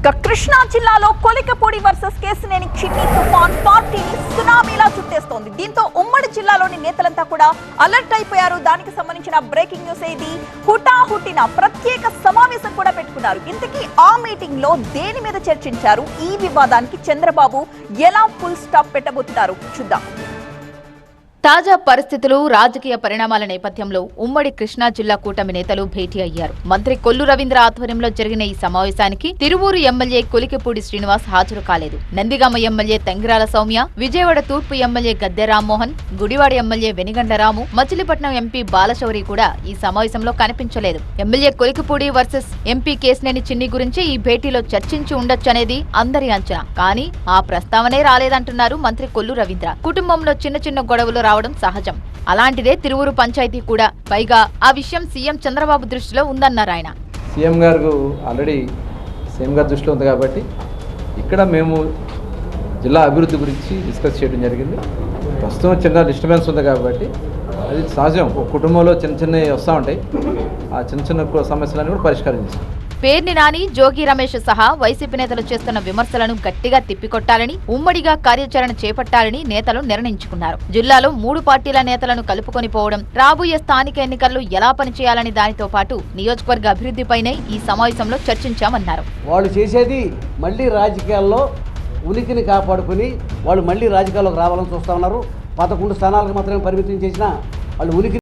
ఇక కృష్ణా జిల్లాలో కొలికపూడి వర్సెస్ కేసునేని చిన్ని తుఫాన్ పార్టీని సునామీలా చుట్టేస్తోంది. దీంతో ఉమ్మడి జిల్లాలోని నేతలంతా కూడా అలర్ట్ అయిపోయారు. దానికి సంబంధించిన బ్రేకింగ్ న్యూస్ ఇది హుటాహుటిన ప్రత్యేక సమావేశం కూడా పెట్టుకున్నారు. ఇంతకీ ఆ మీటింగ్లో దేని మీద చర్చించారు? ఈ వివాదానికి చంద్రబాబు ఎలా ఫుల్ స్టాప్ పెట్టబోతున్నారు? చూద్దాం. తాజా పరిస్థితులు రాజకీయ పరిణామాల నేపథ్యంలో ఉమ్మడి కృష్ణా జిల్లా కూటమి నేతలు భేటీ అయ్యారు. మంత్రి కొల్లు రవీంద్ర ఆధ్వర్యంలో జరిగిన ఈ సమావేశానికి తిరువూరు ఎమ్మెల్యే కొలికిపూడి శ్రీనివాస్ హాజరు కాలేదు. నందిగామ ఎమ్మెల్యే తంగిరాల సౌమ్య విజయవాడ తూర్పు MLA Gadde Rammohan Gudivada MLA Venigandla Ramu Machilipatnam MP Balashowry కూడా ఈ సమావేశంలో కనిపించలేదు. MLA Kolikapudi versus MP Kesineni Chinni గురించి ఈ భేటీలో చర్చించి ఉండొచ్చనేది అందరి అంచనా. కానీ ఆ ప్రస్తావనే రాలేదంటున్నారు మంత్రి కొల్లు రవీంద్ర. కుటుంబంలో చిన్న చిన్న గొడవలు రావడం సహజం. అలాంటిదే తిరువురు పంచాయతీ కూడా. పైగా ఆ విషయం సీఎం చంద్రబాబు దృష్టిలో ఉందన్నారు ఆయన. సీఎం గారు ఆల్రెడీ సీఎం గారి దృష్టిలో ఉంది కాబట్టి ఇక్కడ మేము జిల్లా అభివృద్ధి గురించి డిస్కస్ చేయడం జరిగింది. ప్రస్తుతం చిన్న డిస్టర్బెన్స్ ఉంది కాబట్టి అది సహజం. ఒక కుటుంబంలో చిన్న చిన్నవి వస్తూ ఉంటాయి. ఆ చిన్న చిన్న సమస్యలన్నీ కూడా పరిష్కారం చేస్తాం. పేర్ని నాని జోగి రమేష్ సహా వైసీపీ నేతలు చేస్తున్న విమర్శలను గట్టిగా తిప్పికొట్టాలని ఉమ్మడిగా కార్యాచరణ చేపట్టాలని నేతలు నిర్ణయించుకున్నారు. జిల్లాలో మూడు పార్టీల నేతలను కలుపుకొని పోవడం రాబోయే స్థానిక ఎన్నికల్లో ఎలా పనిచేయాలని దానితో పాటు నియోజకవర్గ అభివృద్ధిపైనే ఈ సమావేశంలో చర్చించామన్నారు. వాళ్ళు చేసేది మళ్ళీ రాజకీయాల్లో ఉనికిని కాపాడుకుని వాళ్ళు మళ్ళీ రాజకీయాల్లోకి రావాలని చూస్తా ఉన్నారు. పదకొండు స్థానాలకు మాత్రమే పరిమితం చేసిన వాళ్ళు ఉనికి